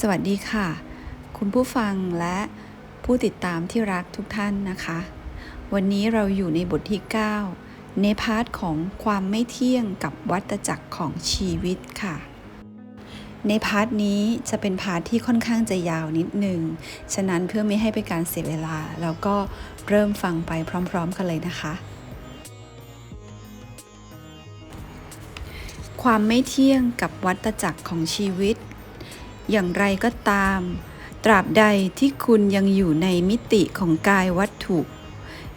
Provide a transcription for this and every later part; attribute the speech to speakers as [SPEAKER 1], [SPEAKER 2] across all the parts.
[SPEAKER 1] สวัสดีค่ะ คุณผู้ฟังและผู้ติดตามที่รักทุกท่านนะคะ วันนี้เราอยู่ในบทที่ 9 ในพาร์ทของความไม่เที่ยงกับวัฏจักรของชีวิตค่ะ ในพาร์ทนี้จะเป็นพาร์ทที่ค่อนข้างจะยาวนิดนึง ฉะนั้นเพื่อไม่ให้เป็นการเสียเวลา เราก็เริ่มฟังไปพร้อมๆกันเลยนะคะ ความไม่เที่ยงกับวัฏจักรของชีวิต อย่างไรก็ตาม ตราบใดที่คุณยังอยู่ในมิติของกายวัตถุ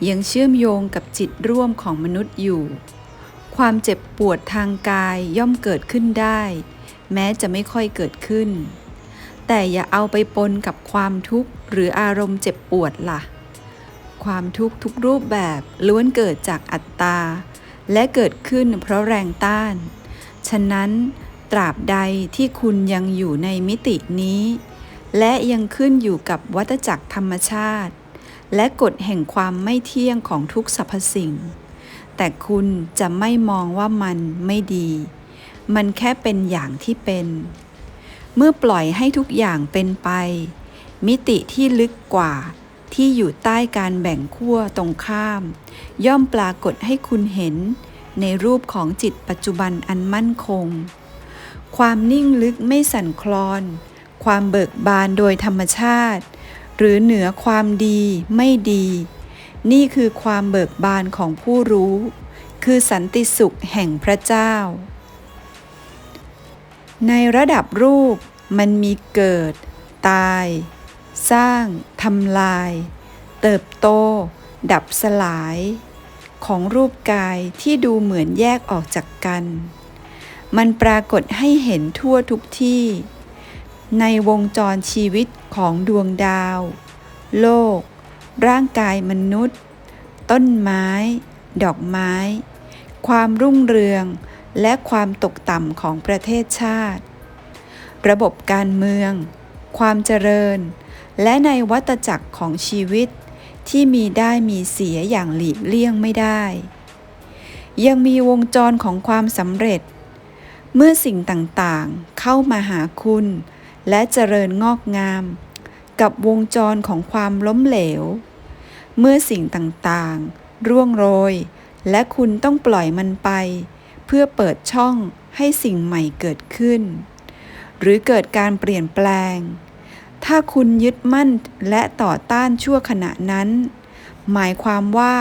[SPEAKER 1] ยังเชื่อมโยงกับจิตร่วมของมนุษย์อยู่ ความเจ็บปวดทางกายย่อมเกิดขึ้นได้ แม้จะไม่ค่อยเกิดขึ้น แต่อย่าเอาไปปนกับความทุกข์หรืออารมณ์เจ็บปวดล่ะ ความทุกข์ทุกรูปแบบล้วนเกิดจากอัตตา และเกิดขึ้นเพราะแรงต้าน ฉะนั้น ตราบใดที่คุณยังอยู่ในมิตินี้ และยังขึ้นอยู่กับวัฏจักรธรรมชาติ และกฎแห่งความไม่เที่ยงของทุกสรรพสิ่ง แต่คุณจะไม่มองว่ามันไม่ดี มันแค่เป็นอย่างที่เป็น เมื่อปล่อยให้ทุกอย่างเป็นไป มิติที่ลึกกว่าที่อยู่ใต้การแบ่งขั้วตรงข้าม ย่อมปรากฏให้คุณเห็นในรูปของจิตปัจจุบันอันมั่นคง ความนิ่งลึกไม่สั่นคลอน ความเบิกบานโดยธรรมชาติ หรือเหนือความดีไม่ดี นี่คือความเบิกบานของผู้รู้ คือสันติสุขแห่งพระเจ้า ในระดับรูปมันมีเกิด ตาย สร้าง ทำลาย เติบโต ดับสลาย ของรูปกายที่ดูเหมือนแยกออกจากกัน มันปรากฏให้เห็นทั่วทุกที่ ในวงจรชีวิตของดวงดาว โลก ร่างกายมนุษย์ ต้นไม้ ดอกไม้ ความรุ่งเรือง และความตกต่ำของประเทศชาติ ระบบการเมือง ความเจริญ และในวัตจักรของชีวิตที่มีได้มีเสียอย่างหลีกเลี่ยงไม่ได้ ยังมีวงจรของความสำเร็จ เมื่อสิ่งต่างๆ เข้ามาหาคุณ และเจริญงอกงาม กับวงจรของความล้มเหลว เมื่อสิ่งต่างๆ ร่วงโรย และคุณต้องปล่อยมันไป เพื่อเปิดช่องให้สิ่งใหม่เกิดขึ้น หรือเกิดการเปลี่ยนแปลง ถ้าคุณยึดมั่นและต่อต้านชั่วขณะนั้น หมายความว่า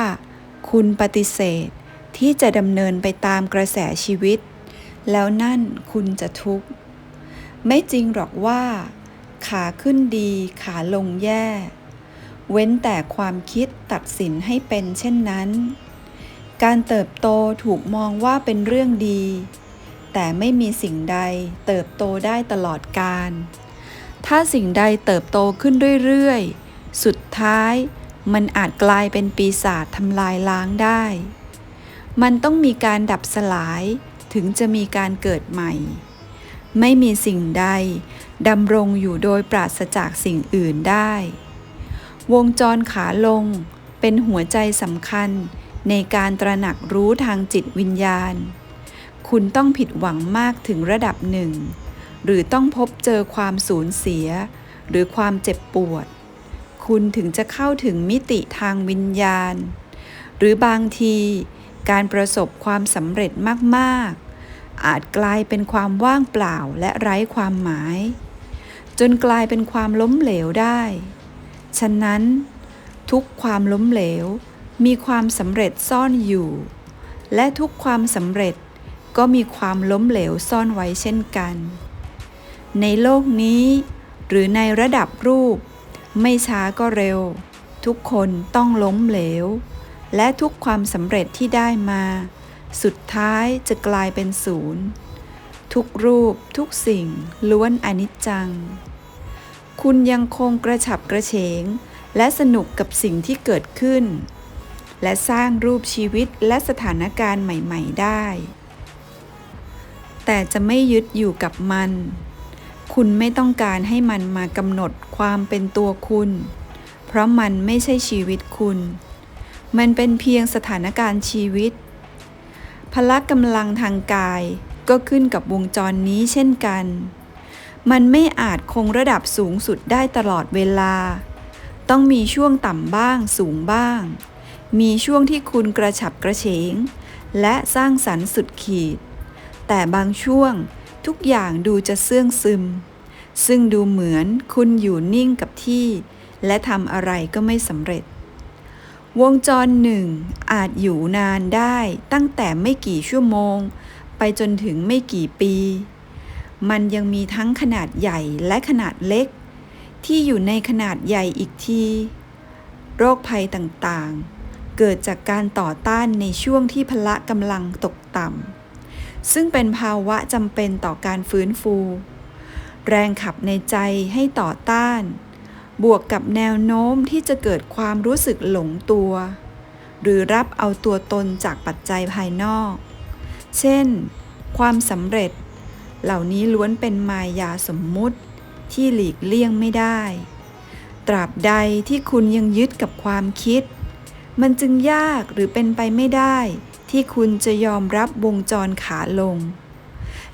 [SPEAKER 1] คุณปฏิเสธที่จะดำเนินไปตามกระแสชีวิต แล้วนั่นคุณจะทุกข์ ไม่จริงหรอกว่า ขาขึ้นดีขาลงแย่ เว้นแต่ความคิดตัดสินให้เป็นเช่นนั้น การเติบโตถูกมองว่าเป็นเรื่องดี แต่ไม่มีสิ่งใดเติบโตได้ตลอดกาลถ้าสิ่งใดเติบโตขึ้นเรื่อยๆ สุดท้ายมันอาจกลายเป็นปีศาจทำลายล้างได้ มันต้องมีการดับสลาย ถึงจะมีการเกิดใหม่ ไม่มีสิ่งใดดำรงอยู่โดยปราศจากสิ่งอื่นได้ วงจรขาลงเป็นหัวใจสำคัญในการตระหนักรู้ทางจิตวิญญาณ คุณต้องผิดหวังมากถึงระดับหนึ่ง หรือต้องพบเจอความสูญเสีย หรือความเจ็บปวด คุณถึงจะเข้าถึงมิติทางวิญญาณ หรือบางที การประสบความสำเร็จมากๆ อาจกลายเป็นความว่างเปล่าและไร้ความหมาย จนกลายเป็นความล้มเหลวได้ ฉะนั้น ทุกความล้มเหลวมีความสำเร็จซ่อนอยู่ และทุกความสำเร็จก็มีความล้มเหลวซ่อนไว้เช่นกัน ในโลกนี้ หรือในระดับรูป ไม่ช้าก็เร็ว ทุกคนต้องล้มเหลว และทุกความสำเร็จที่ได้มา สุดท้ายจะกลายเป็นศูนย์ ทุกรูปทุกสิ่งล้วนอนิจจัง คุณยังคงกระฉับกระเฉง และสนุกกับสิ่งที่เกิดขึ้น และสร้างรูปชีวิตและสถานการณ์ใหม่ ๆ ได้ แต่จะไม่ยึดอยู่กับมัน คุณไม่ต้องการให้มันมากำหนดความเป็นตัวคุณ เพราะมันไม่ใช่ชีวิตคุณ มันเป็นเพียงสถานการณ์ชีวิต พละกำลังทางกายก็ขึ้นกับวงจรนี้เช่นกัน มันไม่อาจคงระดับสูงสุดได้ตลอดเวลา ต้องมีช่วงต่ำบ้างสูงบ้าง มีช่วงที่คุณกระฉับกระเฉง และสร้างสรรค์สุดขีด แต่บางช่วงทุกอย่างดูจะเสื่องซึม ซึ่งดูเหมือนคุณอยู่นิ่งกับที่ และทำอะไรก็ไม่สำเร็จ วงจรหนึ่งอาจอยู่นานได้ตั้งแต่ไม่กี่ชั่วโมง ไปจนถึงไม่กี่ปี มันยังมีทั้งขนาดใหญ่และขนาดเล็ก ที่อยู่ในขนาดใหญ่อีกที โรคภัยต่างๆ เกิดจากการต่อต้านในช่วงที่พละกำลังตกต่ำ ซึ่งเป็นภาวะจำเป็นต่อการฟื้นฟู แรงขับในใจให้ต่อต้าน บวกกับแนวโน้มที่จะเกิดความรู้สึกหลงตัว หรือรับเอาตัวตนจากปัจจัยภายนอก เช่น ความสำเร็จ เหล่านี้ล้วนเป็นมายาสมมุติที่หลีกเลี่ยงไม่ได้ ตราบใดที่คุณยังยึดกับความคิด มันจึงยากหรือเป็นไปไม่ได้ ที่คุณจะยอมรับวงจรขาลง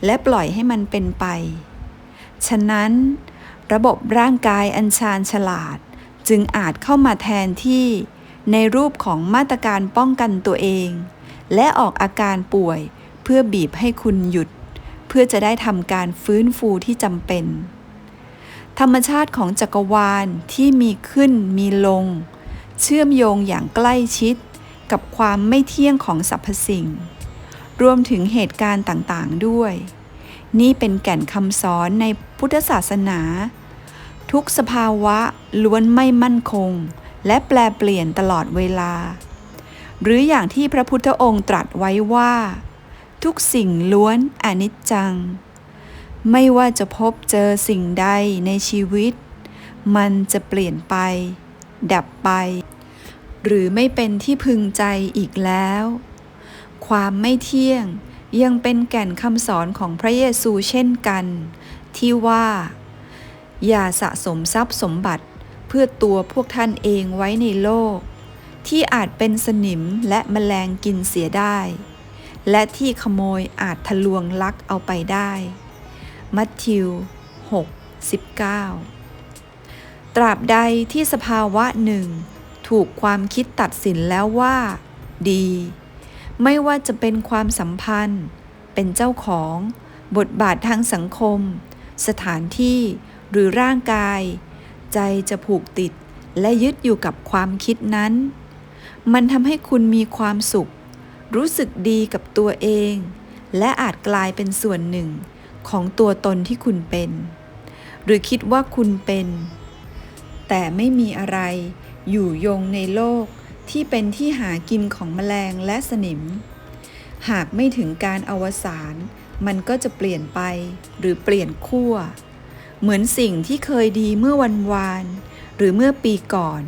[SPEAKER 1] และปล่อยให้มันเป็นไป ฉะนั้น ระบบร่างกายอันชาญฉลาด จึงอาจเข้ามาแทนที่ ในรูปของมาตรการป้องกันตัวเอง และออกอาการป่วยเพื่อบีบให้คุณหยุด เพื่อจะได้ทำการฟื้นฟูที่จำเป็น ธรรมชาติของจักรวาลที่มีขึ้นมีลง เชื่อมโยงอย่างใกล้ชิด กับความไม่เที่ยงของสรรพสิ่ง รวมถึงเหตุการณ์ต่างๆด้วย นี่เป็นแก่นคำสอนในพุทธศาสนา ทุกสภาวะล้วนไม่มั่นคง และแปลเปลี่ยนตลอดเวลา หรืออย่างที่พระพุทธองค์ตรัสไว้ว่า ทุกสิ่งล้วนอนิจจัง ไม่ว่าจะพบเจอสิ่งใดในชีวิต มันจะเปลี่ยนไป ดับไป หรือไม่เป็นที่พึงใจอีกแล้ว ความไม่เที่ยง ยังเป็นแก่นคำสอนของพระเยซูเช่นกัน ที่ว่า อย่าสะสมทรัพย์สมบัติเพื่อตัวพวกท่านเองไว้ในโลก ที่อาจเป็นสนิมและแมลงกินเสียได้ และที่ขโมยอาจทะลวงลักเอาไปได้ มัทธิว 6 19 ตราบใดที่สภาวะหนึ่ง ถูกความคิดตัดสินแล้วว่า ดี ไม่ว่าจะเป็นความสัมพันธ์ เป็นเจ้าของ บทบาททางสังคม สถานที่ หรือร่างกาย ใจจะผูกติดและยึดอยู่กับความคิดนั้น มันทำให้คุณมีความสุข รู้สึกดีกับตัวเอง และอาจกลายเป็นส่วนหนึ่งของตัวตนที่คุณเป็น หรือคิดว่าคุณเป็น แต่ไม่มีอะไรอยู่ยงในโลก ที่เป็นที่หากินของแมลงและสนิม หากไม่ถึงการอวสานมันก็จะเปลี่ยนไปหรือเปลี่ยนขั้ว เหมือนสิ่งที่เคยดีเมื่อวันวาน หรือเมื่อปีก่อน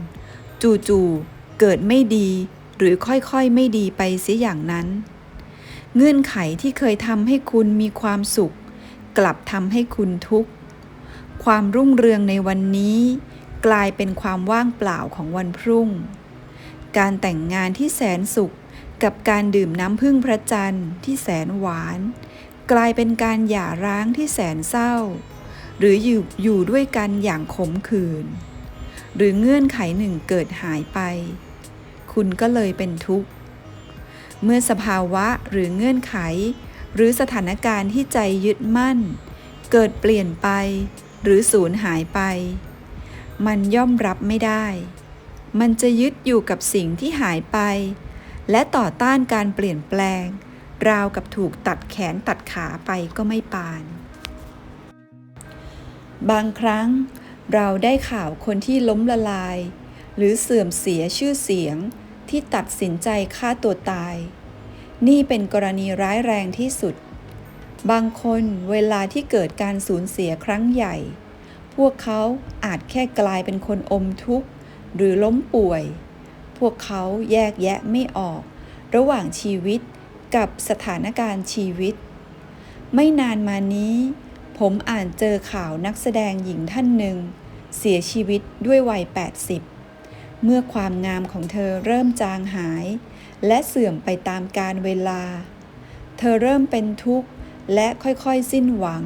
[SPEAKER 1] จู่ๆเกิดไม่ดีหรือค่อยๆไม่ดีไปเสียอย่างนั้น เงื่อนไขที่เคยทำให้คุณมีความสุข กลับทำให้คุณทุกข์ ความรุ่งเรืองในวันนี้ กลายเป็นความว่างเปล่าของวันพรุ่ง การแต่งงานที่แสนสุข กับการดื่มน้ำพึ่งพระจันทร์ที่แสนหวาน กลายเป็นการหย่าร้างที่แสนเศร้า หรืออยู่อยู่ด้วยกันอย่างขมขื่นหรือเงื่อนไขหนึ่งเกิดหายไป คุณก็เลยเป็นทุกข์ เมื่อสภาวะหรือเงื่อนไข หรือสถานการณ์ที่ใจยึดมั่น เกิดเปลี่ยนไป หรือสูญหายไป มันย่อมรับไม่ได้ มันจะยึดอยู่กับสิ่งที่หายไป และต่อต้านการเปลี่ยนแปลง ราวกับถูกตัดแขนตัดขาไปก็ไม่ปาน บางครั้งเราได้ข่าวคนที่ล้มละลาย หรือเสื่อมเสียชื่อเสียงที่ตัดสินใจฆ่าตัวตาย นี่เป็นกรณีร้ายแรงที่สุด บางคนเวลาที่เกิดการสูญเสียครั้งใหญ่ พวกเขาอาจแค่กลายเป็นคนอมทุกข์ หรือล้มป่วย พวกเขาแยกแยะไม่ออก ระหว่างชีวิตกับสถานการณ์ชีวิต ไม่นานมานี้ ผมอ่านเจอข่าวนักแสดงหญิงท่านหนึ่ง เสียชีวิตด้วยวัย 80 เมื่อความงามของเธอเริ่มจางหาย และเสื่อมไปตามกาลเวลา เธอเริ่มเป็นทุกข์และค่อยๆสิ้นหวัง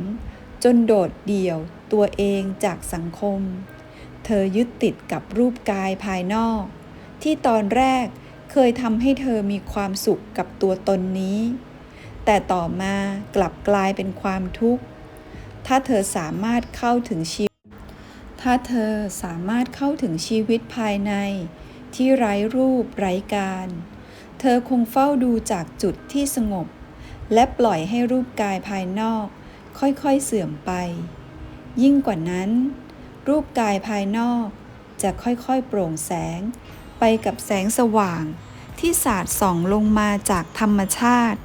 [SPEAKER 1] จนโดดเดี่ยวตัวเองจากสังคม เธอยึดติดกับรูปกายภายนอก ที่ตอนแรกเคยทำให้เธอมีความสุขกับตัวตนนี้ แต่ต่อมากลับกลายเป็นความทุกข์ ถ้าเธอสามารถเข้าถึงชีวิต ถ้าเธอสามารถเข้าถึงชีวิตภายใน ที่ไร้รูปไร้การ เธอคงเฝ้าดูจากจุดที่สงบ และปล่อยให้รูปกายภายนอก ค่อยๆเสื่อมไป ยิ่งกว่านั้น รูปกายภายนอก จะค่อยๆโปร่งแสง ไปกับแสงสว่าง ที่สาดส่องลงมาจากธรรมชาติ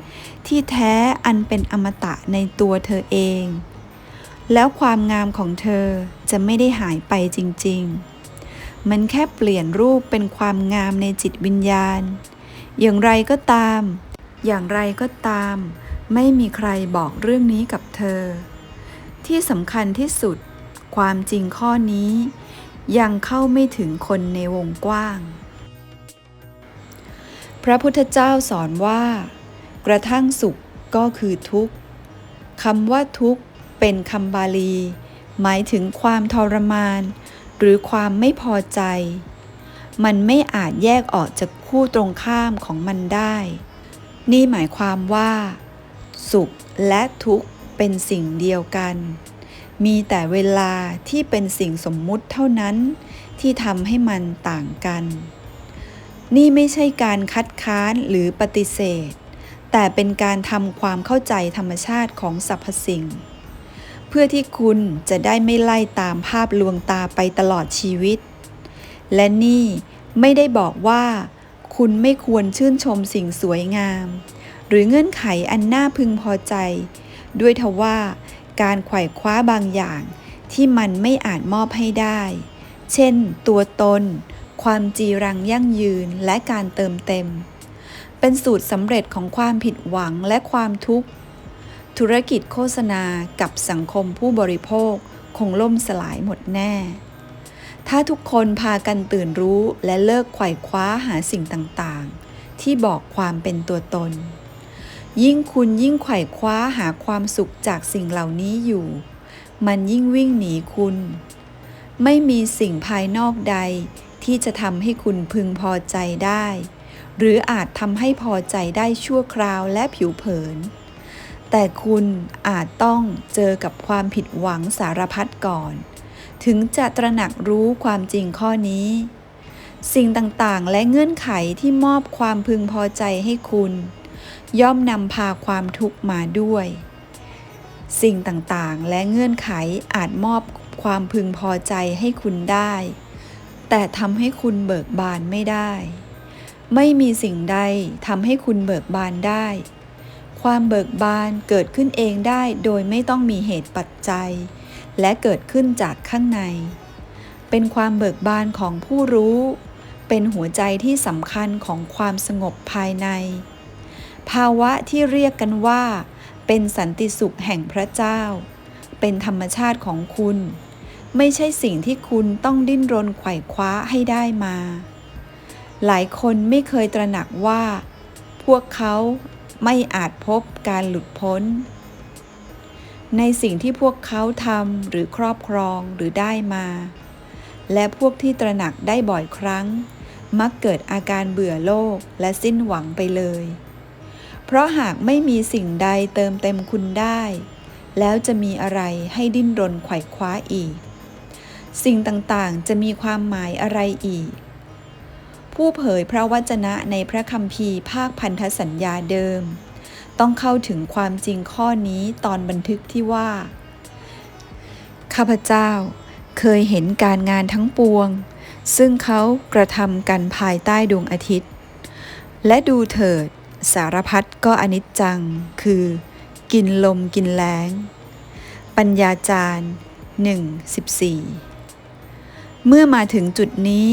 [SPEAKER 1] ที่แท้อันเป็นอมตะในตัวเธอเอง แล้วความงามของเธอจะไม่ได้หายไปจริง ๆ มันแค่เปลี่ยนรูปเป็นความงามในจิตวิญญาณ อย่างไรก็ตาม อย่างไรก็ตาม ไม่มีใครบอกเรื่องนี้กับเธอ ที่สำคัญที่สุด ความจริงข้อนี้ ยังเข้าไม่ถึงคนในวงกว้าง พระพุทธเจ้าสอนว่า กระทั่งสุขก็คือทุกข์คำว่าทุกข์เป็นคำบาลี หมายถึงความทรมาน หรือความไม่พอใจ มันไม่อาจแยกออกจากคู่ตรงข้ามของมันได้ นี่หมายความว่า สุขและทุกข์เป็นสิ่งเดียวกัน มีแต่เวลาที่เป็นสิ่งสมมุติเท่านั้น ที่ทำให้มันต่างกัน นี่ไม่ใช่การคัดค้านหรือปฏิเสธ แต่เป็นการทำความเข้าใจธรรมชาติของสรรพสิ่ง เพื่อที่คุณจะได้ไม่ไล่ตามภาพลวงตาไปตลอดชีวิต และนี่ไม่ได้บอกว่า คุณไม่ควรชื่นชมสิ่งสวยงาม หรือเงื่อนไขอันน่าพึงพอใจ ด้วยทว่า การไขว่คว้าบางอย่าง ที่มันไม่อาจมอบให้ได้ เช่น ตัวตน ความจีรังยั่งยืนและการเติมเต็ม เป็นสูตรสำเร็จของความผิดหวังและความทุกข์ ธุรกิจโฆษณากับสังคมผู้บริโภคคงล่มสลายหมดแน่ ถ้าทุกคนพากันตื่นรู้และเลิกไขว่คว้าหาสิ่งต่างๆ ที่บอกความเป็นตัวตน ยิ่งคุณยิ่งไขว่คว้าหาความสุขจากสิ่งเหล่านี้อยู่ มันยิ่งวิ่งหนีคุณ ไม่มีสิ่งภายนอกใดที่จะทำให้คุณพึงพอใจได้ หรืออาจทำให้พอใจได้ชั่วคราวและผิวเผิน แต่คุณอาจต้องเจอกับความผิดหวังสารพัดก่อน ถึงจะตระหนักรู้ความจริงข้อนี้ สิ่งต่างๆ และเงื่อนไขที่มอบความพึงพอใจให้คุณ ย่อมนำพาความทุกข์มาด้วย สิ่งต่างๆ และเงื่อนไขอาจมอบความพึงพอใจให้คุณได้ แต่ทำให้คุณเบิกบานไม่ได้ ไม่มีสิ่งใดทำให้คุณเบิกบานได้ ความเบิกบานเกิดขึ้นเองได้โดยไม่ต้องมีเหตุปัจจัย และเกิดขึ้นจากข้างใน เป็นความเบิกบานของผู้รู้ เป็นหัวใจที่สำคัญของความสงบภายใน ภาวะที่เรียกกันว่า เป็นสันติสุขแห่งพระเจ้า เป็นธรรมชาติของคุณ ไม่ใช่สิ่งที่คุณต้องดิ้นรนไขว่คว้าให้ได้มา หลายคนไม่เคยตระหนักว่า พวกเขาไม่อาจพบการหลุดพ้น ในสิ่งที่พวกเขาทำหรือครอบครองหรือได้มา และพวกที่ตระหนักได้บ่อยครั้ง มักเกิดอาการเบื่อโลกและสิ้นหวังไปเลย ราะหากไม่มีสิ่งใดเติมเต็มคุณได้ แล้วจะมีอะไรให้ดิ้นรนไขว่คว้าอีก สิ่งต่างๆ จะมีความหมายอะไรอีก ผู้เผยพระวจนะในพระคัมภีร์ภาคพันธสัญญาเดิม ต้องเข้าถึงความจริงข้อนี้ตอนบันทึกที่ว่า ข้าพเจ้าเคยเห็นการงานทั้งปวง ซึ่งเขากระทำกันภายใต้ดวงอาทิตย์ และดูเถิด สารพัดก็อนิจจัง คือ กินลมกินแล้งปัญญาจารย์หนึ่งสิบสี่เมื่อมาถึงจุดนี้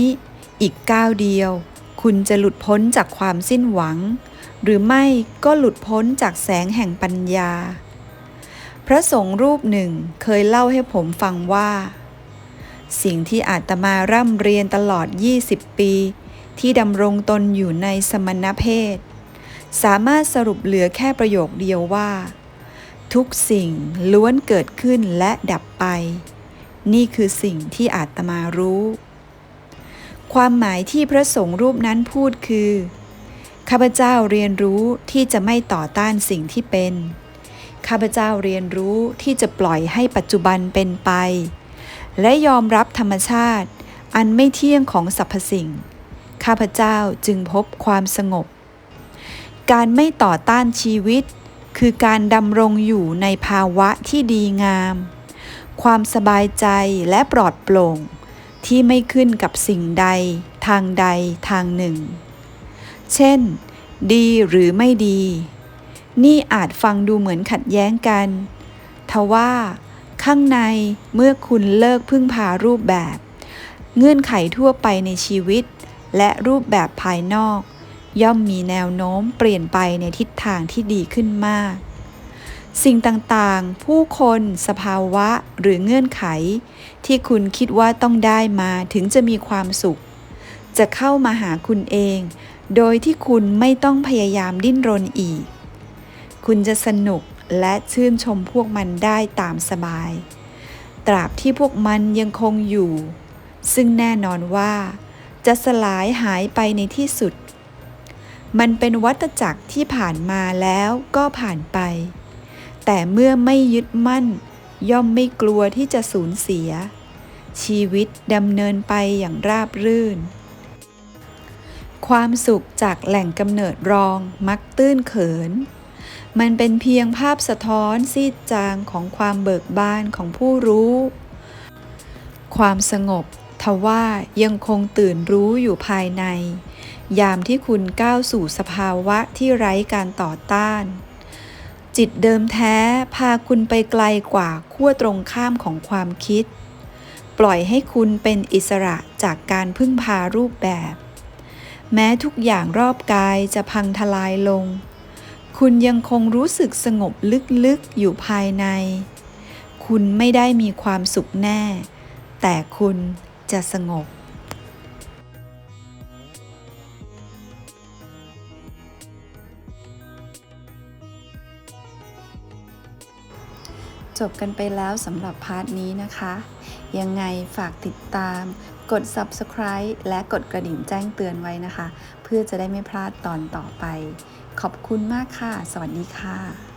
[SPEAKER 1] อีกก้าวเดียว คุณจะหลุดพ้นจากความสิ้นหวัง หรือไม่ก็หลุดพ้นจากแสงแห่งปัญญา พระสงฆ์รูปหนึ่งเคยเล่าให้ผมฟังว่า สิ่งที่อาตมาร่ำเรียนตลอด 20 ปี ที่ดำรงตนอยู่ในสมณเพศ สามารถสรุปเหลือแค่ประโยคเดียวว่า ทุกสิ่งล้วนเกิดขึ้นและดับไป นี่คือสิ่งที่อาตมารู้ ความหมายที่พระสงฆ์รูปนั้นพูดคือข้าพเจ้าเรียนรู้ที่จะไม่ต่อต้านสิ่งที่เป็นข้าพเจ้าเรียนรู้ที่จะปล่อยให้ปัจจุบันเป็นไป และยอมรับธรรมชาติ อันไม่เที่ยงของสรรพสิ่ง ข้าพเจ้าจึงพบความสงบ การไม่ต่อต้านชีวิต คือการดำรงอยู่ในภาวะที่ดีงาม ความสบายใจและปลอดโปร่ง ที่ไม่ขึ้นกับสิ่งใด ทางใดทางหนึ่ง เช่น ดีหรือไม่ดี นี่อาจฟังดูเหมือนขัดแย้งกัน ทว่าข้างในเมื่อคุณเลิกพึ่งพารูปแบบ เงื่อนไขทั่วไปในชีวิต และรูปแบบภายนอก ย่อมมีแนวโน้มเปลี่ยนไปในทิศทางที่ดีขึ้นมาก สิ่งต่างๆ ผู้คน สภาวะหรือเงื่อนไข ที่คุณคิดว่าต้องได้มาถึงจะมีความสุข จะเข้ามาหาคุณเอง โดยที่คุณไม่ต้องพยายามดิ้นรนอีก คุณจะสนุกและชื่นชมพวกมันได้ตามสบาย ตราบที่พวกมันยังคงอยู่ ซึ่งแน่นอนว่า จะสลายหายไปในที่สุด มันเป็นวัฏจักรที่ผ่านมาแล้วก็ผ่านไป แต่เมื่อไม่ยึดมั่น ย่อมไม่กลัวที่จะสูญเสีย ชีวิตดำเนินไปอย่างราบรื่น ความสุขจากแหล่งกำเนิดรองมักตื้นเขิน มันเป็นเพียงภาพสะท้อนซีดจางของความเบิกบานของผู้รู้ ความสงบทว่ายังคงตื่นรู้อยู่ภายใน ยามที่คุณก้าวสู่สภาวะที่ไร้การต่อต้าน จิตเดิมแท้พาคุณไปไกลกว่าขั้วตรงข้ามของความคิด ปล่อยให้คุณเป็นอิสระจากการพึ่งพารูปแบบ แม้ทุกอย่างรอบกายจะพังทลายลง คุณยังคงรู้สึกสงบลึกๆอยู่ภายใน คุณไม่ได้มีความสุขแน่ แต่คุณจะสงบ จบกันไปแล้วสำหรับพาร์ทนี้นะคะ ยังไงฝากติดตาม กด subscribe และกดกระดิ่งแจ้งเตือนไว้นะคะ เพื่อจะได้ไม่พลาดตอนต่อไป ขอบคุณมากค่ะ สวัสดีค่ะ